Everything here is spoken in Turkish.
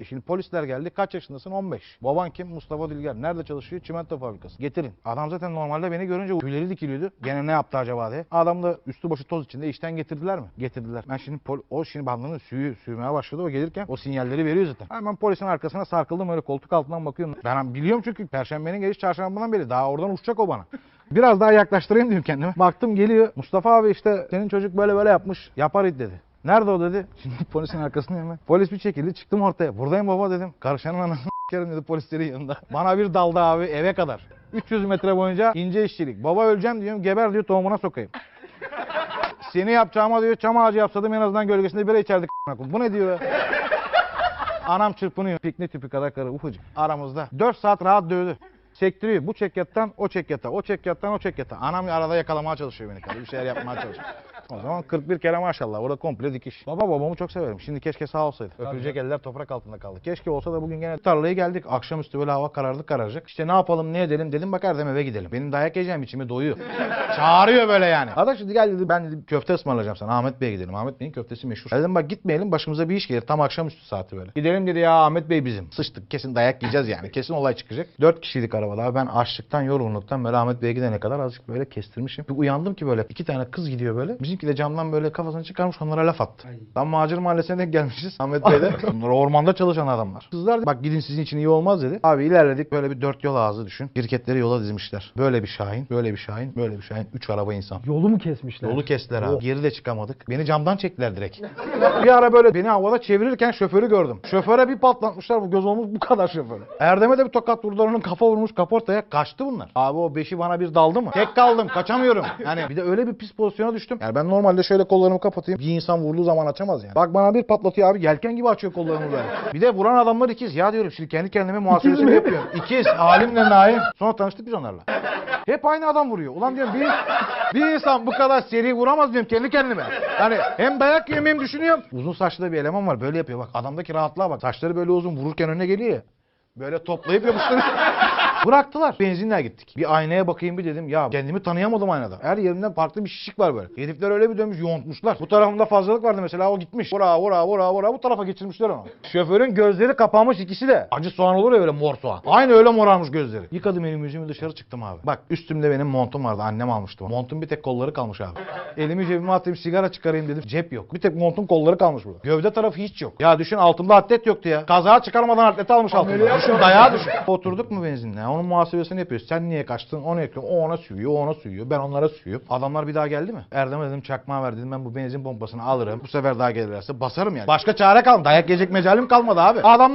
E şimdi polisler geldi. Kaç yaşındasın? 15. Baban kim? Mustafa Dilger. Nerede çalışıyor? Çimento fabrikası. Getirin. Adam zaten normalde beni görünce tüyleri dikiliyordu. Gene ne yaptı acaba diye. Adam da üstü başı toz içinde işten getirdiler mi? Getirdiler. Ben şimdi pol- o şimdi bandının suyu sürmeye başladı. O gelirken o sinyalleri veriyor zaten. Hemen polisin arkasına sarkıldım öyle koltuk altından bakıyorum. Ben biliyorum çünkü perşembenin geliş çarşambadan beri daha oradan uçacak o bana. Biraz daha yaklaştırayım diyorum kendimi. Baktım geliyor. Mustafa abi işte senin çocuk böyle böyle yapmış. Yapar dedi. Nerede o dedi. Şimdi polisin arkasındayım ben. Polis bir çekildi çıktım ortaya. Buradayım baba dedim. Karışanın anasını s**erim dedi polislerin yanında. Bana bir daldı abi eve kadar. 300 metre boyunca ince işçilik. Baba öleceğim diyorum geber diyor tohumuna sokayım. Seni yapacağıma diyor çam ağacı yapsadım en azından gölgesinde bira içerdik. Bu ne diyor be? Anam çırpınıyor. Piknik tüpü kadar karı ufacık. Aramızda. 4 saat rahat dövdü. Sektiriyor. Bu çekyattan o çekyata, o çekyattan o çekyata. Anam arada yakalamaya çalışıyor beni karı. Bir şeyler yapmaya çalışıyor. O zaman 41 kere maşallah. Orada komple dikiş. Baba babamı çok severim. Şimdi keşke sağ olsaydı. Öpülecek eller toprak altında kaldı. Keşke olsa da bugün gene tarlaya geldik. Akşamüstü böyle hava karardı kararacak. İşte ne yapalım ne edelim dedim bak Erdem eve gidelim. Benim dayak yiyeceğim içimi doyuyor. Çağırıyor böyle yani. Adam şimdi gel dedi ben dedi köfte ısmarlayacağım sana. Ahmet Bey'e gidelim. Ahmet Bey'in köftesi meşhur. Dedim bak gitmeyelim başımıza bir iş gelir. Tam akşamüstü saati böyle. Gidelim dedi ya Ahmet Bey bizim. Sıçtık kesin dayak yiyeceğiz yani. Kesin olay çıkacak. Dört kişiydik arabada. Abi. Ben açlıktan yorgunluktan böyle Ahmet Bey'e gidene kadar azıcık böyle kestirmişim. Bir uyandım ki böyle iki tane kız gidiyor böyle. Bizimki de camdan böyle kafasını çıkarmış onlara laf attı. Tam Macir Mahallesi'ne denk gelmişiz. Ahmet Bey de. Bunlar ormanda çalışan adamlar. Kızlar bak gidin sizin için iyi olmaz dedi. Abi ilerledik böyle bir dört yol ağzı düşün. Şirketleri yola dizmişler. Böyle bir Şahin, böyle bir Şahin, böyle bir Şahin. Üç araba insan. Yolu mu kesmişler? Yolu kestiler abi. Geri de çıkamadık. Beni camdan çektiler direkt. bir ara böyle beni havada çevirirken şoförü gördüm. Şoföre bir patlatmışlar bu göz olmuş bu kadar şoförü. Erdem'e de bir tokat vurdular onun kafa vurmuş kaportaya. Kaçtı bunlar. Abi o beşi bana bir daldı mı? Tek kaldım kaçamıyorum. Yani bir de öyle bir pis pozisyona düştüm. Yani ben normalde şöyle kollarımı kapatayım. Bir insan vurduğu zaman açamaz yani. Bak bana bir patlatıyor abi yelken gibi açıyor kollarımı böyle. Bir de vuran adamlar ikiz. Ya diyorum şimdi kendi kendime muhasebesini yapıyorum. İkiz. Halimle Naim. Sonra tanıştık biz onlarla. Hep aynı adam vuruyor. Ulan diyorum bir, bir insan bu kadar seri vuramaz diyorum kendi kendime. Hani hem dayak yiyorum hem düşünüyorum. Uzun saçlı da bir eleman var böyle yapıyor bak. Adamdaki rahatlığa bak. Saçları böyle uzun vururken önüne geliyor ya. Böyle toplayıp yapıştırıyor. Bıraktılar. Benzinle gittik. Bir aynaya bakayım bir dedim. Ya kendimi tanıyamadım aynada. Her yerimden farklı bir şişik var böyle. Herifler öyle bir dönmüş yontmuşlar. Bu tarafımda fazlalık vardı mesela o gitmiş. Vura vura vura vura bu tarafa geçirmişler onu. Şoförün gözleri kapanmış ikisi de. Acı soğan olur ya böyle mor soğan. Aynı öyle morarmış gözleri. Yıkadım elimi yüzümü dışarı çıktım abi. Bak üstümde benim montum vardı. Annem almıştı. Montun bir tek kolları kalmış abi. Elimi cebime atayım sigara çıkarayım dedim. Cep yok. Bir tek montun kolları kalmış burada. Gövde tarafı hiç yok. Ya düşün altımda atlet yoktu ya. Kaza çıkarmadan atleti almış altımda. Düşün dayağı düşün. Oturduk mu benzinle? Onun muhasebesini yapıyoruz. Sen niye kaçtın? Onu ekliyorum. O ona sürüyor. O ona sürüyor. Ben onlara sürüyorum. Adamlar bir daha geldi mi? Erdem'e dedim çakmağı ver dedim. Ben bu benzin pompasını alırım. Bu sefer daha gelirlerse basarım yani. Başka çare kalmadı. Dayak yiyecek mecalim kalmadı abi. Adam